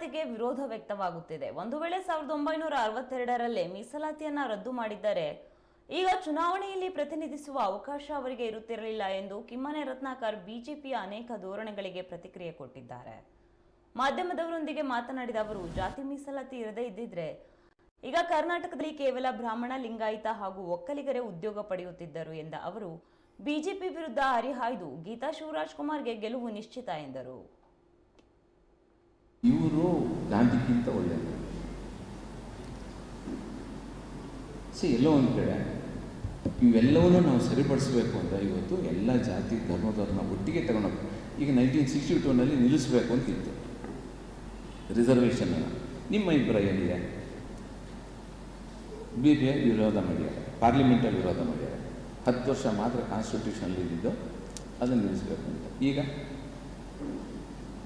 ಮೀಸಲಾತಿಗೆ ವಿರೋಧ ವ್ಯಕ್ತವಾಗುತ್ತಿದೆ. ಒಂದು ವೇಳೆ ಸಾವಿರದ ಒಂಬೈನೂರ ಅರವತ್ತೆರಡರಲ್ಲೇ ಮೀಸಲಾತಿಯನ್ನ ರದ್ದು ಮಾಡಿದ್ದರೆ ಈಗ ಚುನಾವಣೆಯಲ್ಲಿ ಪ್ರತಿನಿಧಿಸುವ ಅವಕಾಶ ಅವರಿಗೆ ಇರುತ್ತಿರಲಿಲ್ಲ ಎಂದು ಕಿಮ್ಮನೆ ರತ್ನಾಕರ್ ಬಿಜೆಪಿಯ ಅನೇಕ ಧೋರಣೆಗಳಿಗೆ ಪ್ರತಿಕ್ರಿಯೆ ಕೊಟ್ಟಿದ್ದಾರೆ. ಮಾಧ್ಯಮದವರೊಂದಿಗೆ ಮಾತನಾಡಿದ ಅವರು, ಜಾತಿ ಮೀಸಲಾತಿ ಇರದೇ ಇದ್ದಿದ್ರೆ ಈಗ ಕರ್ನಾಟಕದಲ್ಲಿ ಕೇವಲ ಬ್ರಾಹ್ಮಣ, ಲಿಂಗಾಯತ ಹಾಗೂ ಒಕ್ಕಲಿಗರೇ ಉದ್ಯೋಗ ಪಡೆಯುತ್ತಿದ್ದರು ಎಂದ ಅವರು, ಬಿಜೆಪಿ ವಿರುದ್ಧ ಹರಿಹಾಯ್ದು ಗೀತಾ ಶಿವರಾಜ್ ಕುಮಾರ್ಗೆ ಗೆಲುವು ನಿಶ್ಚಿತ ಎಂದರು. ಇವರು ಗಾಂಧಿಗಿಂತ ಒಳ್ಳೆಯದು ಸಿ, ಎಲ್ಲೋ ಒಂದು ಕಡೆ ಇವೆಲ್ಲವನ್ನೂ ನಾವು ಸರಿಪಡಿಸಬೇಕು ಅಂದರೆ ಇವತ್ತು ಎಲ್ಲ ಜಾತಿ ಧರ್ಮದವ್ರನ್ನ ಒಟ್ಟಿಗೆ ತಗೊಂಡು ಈಗ ನೈನ್ಟೀನ್ ಸಿಕ್ಸ್ಟಿ ಟೂನಲ್ಲಿ ನಿಲ್ಲಿಸಬೇಕು ಅಂತಿತ್ತು ರಿಸರ್ವೇಷನ್ ನಿಮ್ಮ ಅಭಿಪ್ರಾಯ ಏನಿದೆ ಬಿ ಪಿ ವಿರೋಧ ಮಾಡ್ಯಾರ. ಪಾರ್ಲಿಮೆಂಟಲ್ಲಿ ವಿರೋಧ ಮಾಡ್ಯಾರೆ. ಹತ್ತು ವರ್ಷ ಮಾತ್ರ ಕಾನ್ಸ್ಟಿಟ್ಯೂಷನಲ್ಲಿ ಇದ್ದಿದ್ದು ಅದನ್ನು ನಿಲ್ಲಿಸಬೇಕು ಅಂತ. ಈಗ?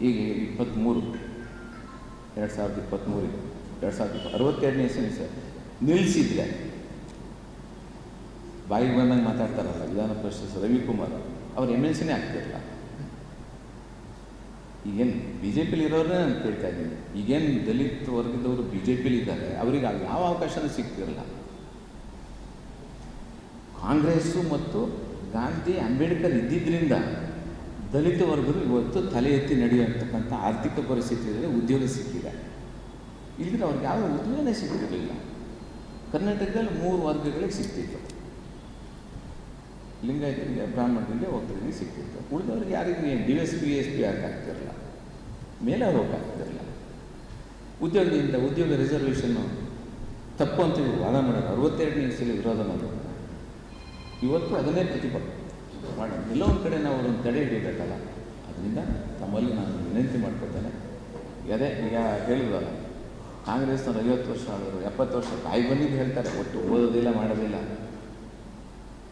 ಈಗ ಇಪ್ಪತ್ತ್ಮೂರು ಎರಡು ಸಾವಿರದ ಇಪ್ಪತ್ತ್ಮೂರಿಗೆ ಎರಡು ಸಾವಿರದ ಇಪ್ಪ ಅರವತ್ತೆರಡನೇ ಇಸ್ವಿ ಸರ್. ನಿಲ್ಲಿಸಿದ್ರೆ. ಬಾಯಿಗೆ ಬಂದಂಗೆ ಮಾತಾಡ್ತಾರಲ್ಲ, ವಿಧಾನ ಪರಿಷತ್ ರವಿಕುಮಾರ್ ಅವ್ರು. ಎಂ ಎಲ್ ಸಿನೇ ಆಗ್ತಿರಲ್ಲ ಈಗೇನು ಬಿ ಜೆ ಪಿಲಿ ಇರೋರನ್ನೇ ನಾನು ಕೇಳ್ತಾ ಇದ್ದೀನಿ. ಈಗೇನು ದಲಿತ ವರ್ಗದವರು ಬಿ ಜೆ ಪಿಲಿ ಇದ್ದಾರೆ ಅವರಿಗೆ ಯಾವ ಅವಕಾಶನೂ ಸಿಗ್ತಿರಲ್ಲ ಕಾಂಗ್ರೆಸ್ಸು ಮತ್ತು ಗಾಂಧಿ ಅಂಬೇಡ್ಕರ್ ಇದ್ದಿದ್ದರಿಂದ ದಲಿತ ವರ್ಗರು ಇವತ್ತು ತಲೆ ಎತ್ತಿ ನಡೆಯುವಂತಕ್ಕಂಥ ಆರ್ಥಿಕ ಪರಿಸ್ಥಿತಿಯಲ್ಲಿ ಉದ್ಯೋಗ ಸಿಕ್ಕಿದೆ. ಇಲ್ಲದ್ರೆ ಅವ್ರಿಗೆ ಯಾವ ಉದ್ಯೋಗನೇ ಸಿಕ್ಕಿರಲಿಲ್ಲ ಕರ್ನಾಟಕದಲ್ಲಿ ಮೂರು ವರ್ಗಗಳಿಗೆ ಸಿಗ್ತಿತ್ತು ಲಿಂಗಾಯತರಿಗೆ, ಬ್ರಾಹ್ಮಣರಿಗೆ ಒಬ್ಬರಿಗೆ ಸಿಗ್ತಿತ್ತು ಉಳಿದವ್ರಿಗೆ ಯಾರಿಗೂ ಏನು D S P S P ಆಗ್ತಿರಲ್ಲ ಮೇಲೆ ಹೋಗ್ತಿರಲ್ಲ ಉದ್ಯೋಗದಿಂದ ಉದ್ಯೋಗ ರಿಸರ್ವೇಷನ್ನು ತಪ್ಪು ಅಂತ ವಾದ ಮಾಡೋದು ಅರವತ್ತೆರಡನೇ ಇಸಲಿ ವಿರೋಧ ಮಾಡೋದು ಇವತ್ತು ಅದನ್ನೇ ಪ್ರತಿಭಟನೆ. ಮಾಡಿ. ಎಲ್ಲೋ ಒಂದು ಕಡೆ ನಾವು ಅದನ್ನು ತಡೆ ಹಿಡಿಯಬೇಕಲ್ಲ ಅದರಿಂದ ತಮ್ಮಲ್ಲಿ ನಾನು ವಿನಂತಿ ಮಾಡ್ಕೊತೇನೆ ಅದೇ ಈಗ ಹೇಳಿದ್ರಲ್ಲ ಕಾಂಗ್ರೆಸ್ನವ್ರು ಐವತ್ತು ವರ್ಷ ಆದರು ಎಪ್ಪತ್ತು ವರ್ಷ ತಾಯಿ ಬಂದಿದ್ದು ಹೇಳ್ತಾರೆ, ಒಟ್ಟು ಓದೋದಿಲ್ಲ ಮಾಡೋದಿಲ್ಲ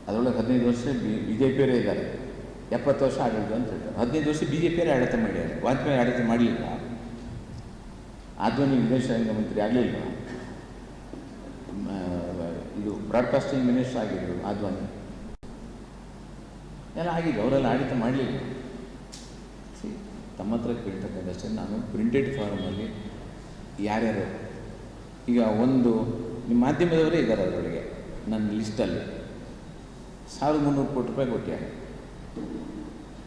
ಅದರೊಳಗೆ ಹದಿನೈದು ವರ್ಷ ಬಿ ಬಿ ಜೆ ಪಿಯವರೇ ಇದ್ದಾರೆ. ಎಪ್ಪತ್ತು ವರ್ಷ ಆಡಳಿತ ಅಂತ ಹೇಳ್ತಾರೆ. ಹದಿನೈದು ವರ್ಷ ಬಿ ಜೆ ಪಿಯರೇ ಆಡಳಿತ ಮಾಡಿದ್ದಾರೆ. ವಾಜಪೇಯಿ ಆಡಳಿತ ಮಾಡಲಿಲ್ಲ. ಆದ್ವಾನಿ ವಿದೇಶಾಂಗ ಮಂತ್ರಿ ಆಗಲಿಲ್ಲ. ಇದು ಬ್ರಾಡ್ಕಾಸ್ಟಿಂಗ್ ಮಿನಿಸ್ಟರ್ ಆಗಿದ್ದರು ಆದ್ವಾನಿ. ಎಲ್ಲ ಆಗಿದೆ ಅವರೆಲ್ಲ ಆಡಿತ ಮಾಡಲಿಲ್ಲ. ತಮ್ಮ ಹತ್ರ ಕೇಳ್ತಕ್ಕಂಥಷ್ಟೇ ನಾನು ಪ್ರಿಂಟೆಡ್ ಫಾರ್ಮಲ್ಲಿ ಯಾರ್ಯಾರು, ಈಗ ಒಂದು ನಿಮ್ಮ ಮಾಧ್ಯಮದವರೇ ಇದ್ದಾರೆ ಅದರೊಳಗೆ ನನ್ನ ಲಿಸ್ಟಲ್ಲಿ ಸಾವಿರದ ಮುನ್ನೂರು ಕೋಟಿ ರೂಪಾಯಿ ಕೊಟ್ಟಿದ್ದಾರೆ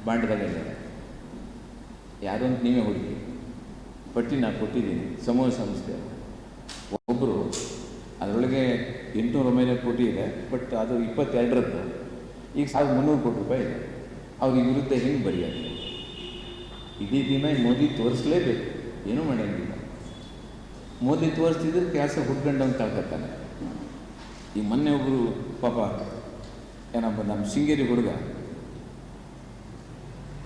ಬಾಂಡ್ದಾಗ ಯಾರು ಅಂತ ನೀವೇ ಹುಡುಗಿ ಪಟ್ಟಿ ನಾನು ಕೊಟ್ಟಿದ್ದೀನಿ, ಸಮೂಹ ಸಂಸ್ಥೆ ಒಬ್ಬರು ಅದರೊಳಗೆ ಎಂಟುನೂರ ಒಂಬೈನೂರು ಕೋಟಿ ಇದೆ, ಬಟ್ ಅದು ಇಪ್ಪತ್ತೆರಡರದ್ದು. ಈಗ ಸಾವಿರದ ಮುನ್ನೂರು ಕೋಟಿ ರೂಪಾಯಿ ಇದೆ. ಅವ್ರ ವಿರುದ್ಧ ಹೆಂಗೆ ಬರೆಯೋದು? ಇಡೀ ದಿನ ಮೋದಿ ತೋರಿಸ್ಲೇಬೇಕು. ಏನೂ ಮಾಡೋಂಗಿಲ್ಲ. ಮೋದಿ ತೋರಿಸ್ತಿದ್ರೆ ಕೆಲಸ ಹುಡ್ಕೊಂಡಂಗೆ ಕಳ್ಕೊತಾನೆ ಈ ಮೊನ್ನೆ ಒಬ್ಬರು ಪಾಪ ಏನಪ್ಪ ನಮ್ಮ ಶೃಂಗೇರಿ ಹುಡುಗ,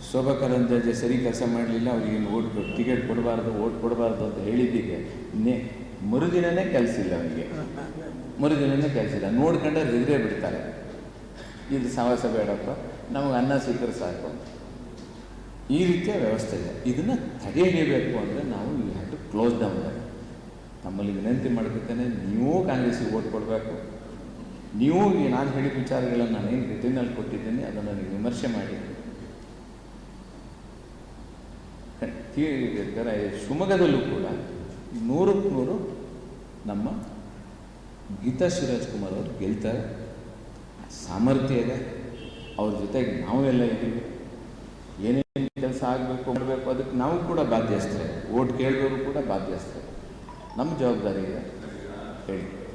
ಶೋಭಾ ಕರಂದ್ಲಾಜೆ ಸರಿ ಕೆಲಸ ಮಾಡಲಿಲ್ಲ, ಅವ್ರಿಗೆ ಓಟ್ ಟಿಕೆಟ್ ಕೊಡಬಾರ್ದು, ಓಟ್ ಕೊಡಬಾರ್ದು ಅಂತ ಹೇಳಿದ್ದಕ್ಕೆ ನೇ, ಮರುದಿನನೇ ಕೆಲಸ ಇಲ್ಲ ಅವನಿಗೆ. ಮರುದಿನನೇ ಕೆಲಸ ಇಲ್ಲ ನೋಡ್ಕೊಂಡ್ರೆ ಹೆದರೇ ಬಿಡ್ತಾರೆ. ಇದು ಸವಾಸ ಬೇಡಪ್ಪ. ನಮಗೆ ಅನ್ನ ಸಿಕ್ಕರೆ ಸಾಕು. ಈ ರೀತಿಯ ವ್ಯವಸ್ಥೆ ಇದೆ. ಇದನ್ನು ತಡೆಯಬೇಕು ಅಂದರೆ ನಾವು you have to close down ತಮ್ಮಲ್ಲಿ ವಿನಂತಿ ಮಾಡ್ಕೊತೇನೆ, ನೀವು ಕಾಂಗ್ರೆಸ್ಸಿಗೆ ಓಟ್ ಕೊಡಬೇಕು. ನೀವು ನಾನು ಹೇಳಿದ ವಿಚಾರಗಳನ್ನು ನಾನೇನು ರಿಟರ್ನಲ್ಲಿ ಕೊಟ್ಟಿದ್ದೀನಿ, ಅದನ್ನು ನನಗೆ ವಿಮರ್ಶೆ ಮಾಡಿ. ಶಿವಮೊಗ್ಗದಲ್ಲೂ ಕೂಡ ನೂರಕ್ಕೆ ನೂರು ನಮ್ಮ ಗೀತಾ ಶಿವರಾಜ್ ಕುಮಾರ್ ಅವರು ಗೆಲ್ತಾರೆ. ಸಾಮರ್ಥ್ಯ ಇದೆ. ಅವ್ರ ಜೊತೆಗೆ ನಾವು ಎಲ್ಲ ಇದ್ದೀವಿ. ಏನೇನು ಕೆಲಸ ಆಗಬೇಕು, ಮಾಡಬೇಕು, ಅದಕ್ಕೆ ನಾವು ಕೂಡ ಬಾಧ್ಯಸ್ಥರೇ. ಓಟ್ ಕೇಳಿದವರು ಕೂಡ ಬಾಧ್ಯಸ್ಥರೇ. ನಮ್ಮ ಜವಾಬ್ದಾರಿ ಇದೆ. ಹೇಳಿ.